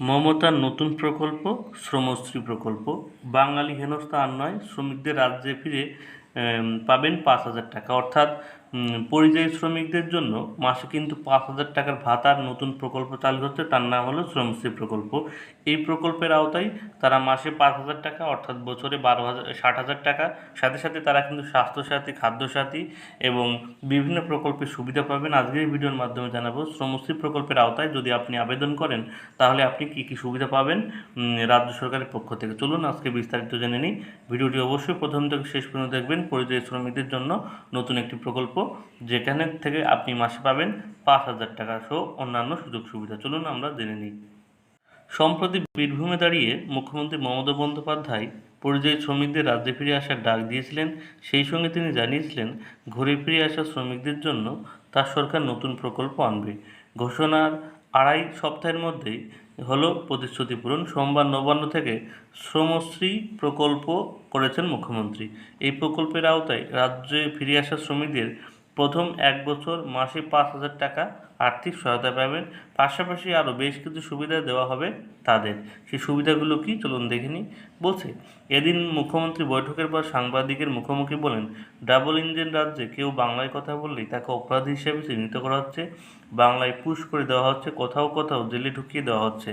মমতার নতুন প্রকল্প, শ্রমশ্রী প্রকল্প, বাঙালি হেনস্থা আর নয়, শ্রমিকদের রাজ্যে ফিরে পাবেন পাঁচ হাজার টাকা। অর্থাৎ পরিযায়ী শ্রমিকদের জন্য মাসে কিন্তু পাঁচ হাজার টাকার ভাতার নতুন প্রকল্প চালু হচ্ছে। তার নাম হলো শ্রমশ্রী প্রকল্প। এই প্রকল্পের আওতায় তারা মাসে পাঁচ হাজার টাকা, অর্থাৎ বছরে বারো হাজার, ষাট হাজার টাকা। সাথে সাথে তারা কিন্তু স্বাস্থ্যসাথী, খাদ্যসাথী এবং বিভিন্ন প্রকল্পের সুবিধা পাবেন। আজকের ভিডিওর মাধ্যমে জানাব শ্রমশ্রী প্রকল্পের আওতায় যদি আপনি আবেদন করেন, তাহলে আপনি কী কী সুবিধা পাবেন রাজ্য সরকারের পক্ষ থেকে। চলুন আজকে বিস্তারিত জেনে নিই। ভিডিওটি অবশ্যই প্রথম থেকে শেষ পর্যন্ত দেখবেন। পরিযায়ী শ্রমিকদের জন্য নতুন একটি প্রকল্প, যেখানে থেকে আপনি মাসে পাবেন পাঁচ হাজার টাকা সহ অন্যান্য সুযোগ সুবিধা চলুন আমরা জেনে নিই। সম্প্রতি বীরভূমে দাঁড়িয়ে মুখ্যমন্ত্রী মমতা বন্দ্যোপাধ্যায় পরিযায়ী শ্রমিকদের রাজ্যে ফিরে আসার ডাক দিয়েছিলেন, সেই সঙ্গে তিনি জানিয়েছিলেন, ঘুরে ফিরে আসা শ্রমিকদের জন্য তার সরকার নতুন প্রকল্প আনবে। ঘোষণার আড়াই সপ্তাহের মধ্যেই হলো প্রতিশ্রুতি পূরণ সোমবার নবান্ন থেকে শ্রমশ্রী প্রকল্প করেছেন মুখ্যমন্ত্রী। এই প্রকল্পের আওতায় রাজ্যে ফিরে আসা শ্রমিকদের প্রথম এক বছর মাসে পাঁচ হাজার টাকা আর্থিক সহায়তা পাবেন। পাশাপাশি আরও বেশ কিছু সুবিধা দেওয়া হবে তাদের। সেই সুবিধাগুলো কি? চলুন দেখে নিই। বলছে, এদিন মুখ্যমন্ত্রী বৈঠকের পর সাংবাদিকের মুখোমুখি বলেন, ডাবল ইঞ্জিন রাজ্যে কেউ বাংলায় কথা বললেই তাকে অপরাধী হিসেবে চিহ্নিত করা হচ্ছে। বাংলায় পুশ করে দেওয়া হচ্ছে, কোথাও কোথাও জেলে ঢুকিয়ে দেওয়া হচ্ছে।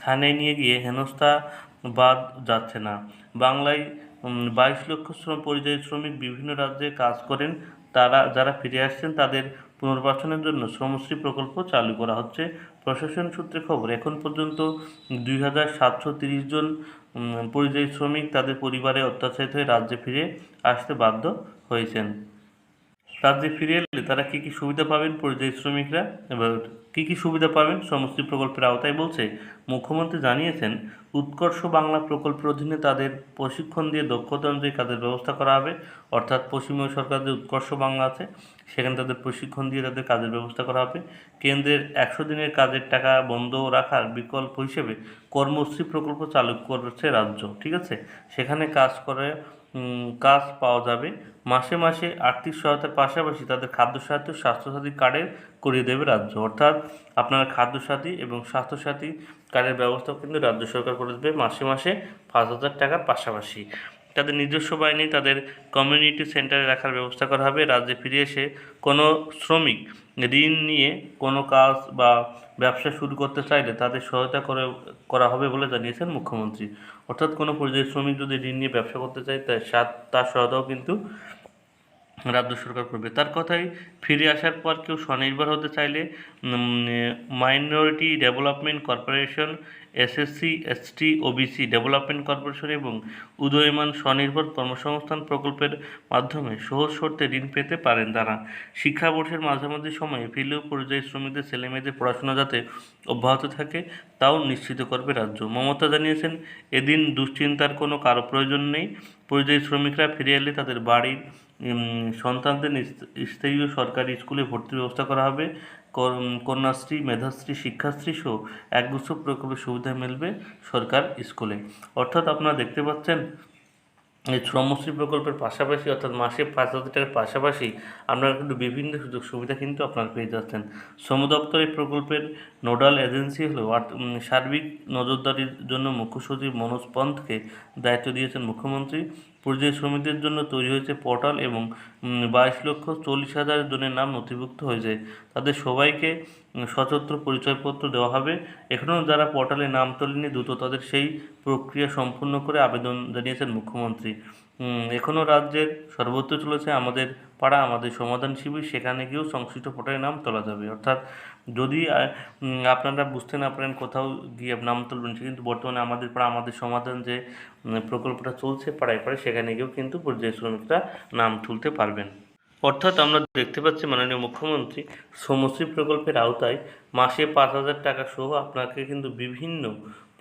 থানায় নিয়ে গিয়ে হেনস্থা বাদ যাচ্ছে না। বাংলায় বাইশ লক্ষ শ্রম, পরিযায়ী শ্রমিক বিভিন্ন রাজ্যে কাজ করেন তারা, যারা ফিরে আসছেন তাদের পুনর্বাসনের জন্য শ্রমশ্রী প্রকল্প চালু করা হচ্ছে। প্রশাসন সূত্রে খবর, এখন পর্যন্ত দুই হাজার সাতশো তিরিশ জন পরিযায়ী শ্রমিক তাদের পরিবারে অত্যাচারিত হয়ে রাজ্যে ফিরে আসতে বাধ্য হয়েছেন। রাজ্যে ফিরে এলে তারা কী কী সুবিধা পাবেন পরিযায়ী শ্রমিকরা? এবার কী কী সুবিধা পাবেন? সমষ্টি প্রকল্পের আওতায় বলছে, মুখ্যমন্ত্রী জানিয়েছেন, উৎকর্ষ বাংলা প্রকল্পের অধীনে তাদের প্রশিক্ষণ দিয়ে দক্ষতা অনুযায়ী কাজের ব্যবস্থা করা হবে। অর্থাৎ পশ্চিমবঙ্গ সরকার যে উৎকর্ষ বাংলা আছে, সেখানে তাদের প্রশিক্ষণ দিয়ে তাদের কাজের ব্যবস্থা করা হবে। কেন্দ্রের একশো দিনের কাজের টাকা বন্ধ রাখার বিকল্প হিসেবে কর্মশ্রী প্রকল্প চালু করছে রাজ্য, ঠিক আছে? সেখানে কাজ করে কাজ পাওয়া যাবে। মাসে মাসে আর্থিক সহায়তার পাশাপাশি তাদের খাদ্য সাহায্য স্বাস্থ্যসাথী কার্ডের করিয়ে দেবে রাজ্য। অর্থাৎ আপনারা খাদ্যসাথী এবং স্বাস্থ্যসাথী কার্ডের ব্যবস্থা কিন্তু রাজ্য সরকার করে দেবে মাসে মাসে পাঁচ হাজার টাকার পাশাপাশি। তাদের নিজস্ব বাহিনী তাদের কমিউনিটি সেন্টারে রাখার ব্যবস্থা করা হবে। রাজ্যে ফিরে এসে কোনো শ্রমিক ঋণ নিয়ে কোনো কাজ বা ব্যবসা শুরু করতে চাইলে তাদের সহায়তা করে, করা হবে বলে জানিয়েছেন মুখ্যমন্ত্রী। অর্থাৎ কোনো পরিযায়ী শ্রমিক যদি ঋণ নিয়ে ব্যবসা করতে চায় তার তার সহায়তাও কিন্তু রাজ্য সরকার করবে। তার কথাই ফিরে আসার পর কেউ স্বনির্ভর হতে চাইলে minority development corporation SSC ST OBC development corporation এবং উদয়মান স্বনির্ভর কর্মসংস্থান প্রকল্পের মাধ্যমে সহজ শর্তে ঋণ পেতে পারেন তারা। শিক্ষাবর্ষের মাঝামাঝি সময়ে ফিরলেও পরিযায়ী শ্রমিকদের ছেলেমেয়েদের পড়াশোনা যাতে অব্যাহত থাকে, তাও নিশ্চিত করবে রাজ্য। মমতা জানিয়েছেন, এদিন দুশ্চিন্তার কোনো কারও প্রয়োজন নেই। পরিযায়ী শ্রমিকরা ফিরে এলে তাদের বাড়ির সন্তানদের স্থায়ী সরকারি স্কুলে ভর্তির ব্যবস্থা করা হবে। কন্যাশ্রী, মেধাশ্রী, শিক্ষাশ্রী সহ একগুচ্ছ প্রকল্পের সুবিধা মিলবে সরকার স্কুলে। অর্থাৎ আপনারা দেখতে পাচ্ছেন, এই শ্রমশ্রী প্রকল্পের পাশাপাশি, অর্থাৎ মাসে পাঁচ হাজার টাকার পাশাপাশি আপনারা কিন্তু বিভিন্ন সুযোগ সুবিধা কিন্তু আপনারা পেয়ে যাচ্ছেন। শ্রম দপ্তর এই প্রকল্পের নোডাল এজেন্সি হল সার্বিক নজরদারির জন্য মুখ্য সচিব মনোজ পন্থকে দায়িত্ব দিয়েছেন মুখ্যমন্ত্রী। পরিযায়ী শ্রমিকদের জন্য তৈরি হয়েছে পোর্টাল এবং বাইশ লক্ষ চল্লিশ হাজার জনের নাম নথিভুক্ত হয়েছে। তাদের সবাইকে সচত্র পরিচয়পত্র দেওয়া হবে। এখনও যারা পোর্টালে নাম তোলেনি দ্রুত তাদের সেই প্রক্রিয়া সম্পূর্ণ করে আবেদন জানিয়েছেন মুখ্যমন্ত্রী। এখনও রাজ্যের সর্বত্র চলেছে, আমাদের পাড়া, আমাদের সমাধান শিবির, সেখানে গিয়েও সংশ্লিষ্ট পোর্টালে নাম তোলা যাবে। অর্থাৎ যদি আপনারা বুঝতে না পারেন কোথাও গিয়ে নাম তুলবেন কিন্তু বর্তমানে আমাদের পাড়া, আমাদের সমাধান যে প্রকল্পটা চলছে পাড়ায় পাড়ায়, সেখানে গিয়েও কিন্তু পরিযায়ী শ্রমিকরা নাম তুলতে পারবেন। অর্থাৎ আমরা দেখতে পাচ্ছি মাননীয় মুখ্যমন্ত্রী শ্রমশ্রী প্রকল্পের আওতায় মাসে পাঁচ হাজার টাকা সহ আপনাকে কিন্তু বিভিন্ন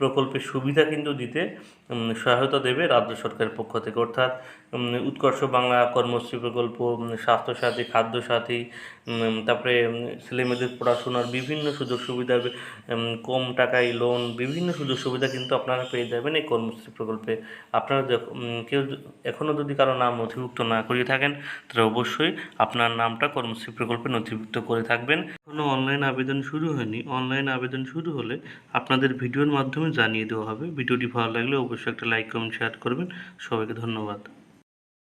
প্রকল্পের সুবিধা কিন্তু দিতে সহায়তা দেবে রাজ্য সরকারের পক্ষ থেকে। অর্থাৎ উৎকর্ষ বাংলা কর্মশ্রী প্রকল্প স্বাস্থ্যসাথী, খাদ্যসাথী তারপরে ছেলেমেয়েদের পড়াশোনার বিভিন্ন সুযোগ সুবিধা কম টাকায় লোন বিভিন্ন সুযোগ সুবিধা কিন্তু আপনারা পেয়ে যাবেন এই কর্মশ্রী প্রকল্পে। আপনারা কেউ এখনও যদি কারও নাম নথিভুক্ত না করিয়ে থাকেন, তাহলে অবশ্যই আপনার নামটা কর্মশ্রী প্রকল্পে নথিভুক্ত করে থাকবেন। এখনও অনলাইন আবেদন শুরু হয়নি। অনলাইন আবেদন শুরু হলে আপনাদের ভিডিওর মাধ্যমে জানিয়ে দেওয়া হবে। ভিডিওটি ভালো লাগলে অবশ্যই একটা লাইক কমেন্ট শেয়ার করবেন। সবাইকে ধন্যবাদ।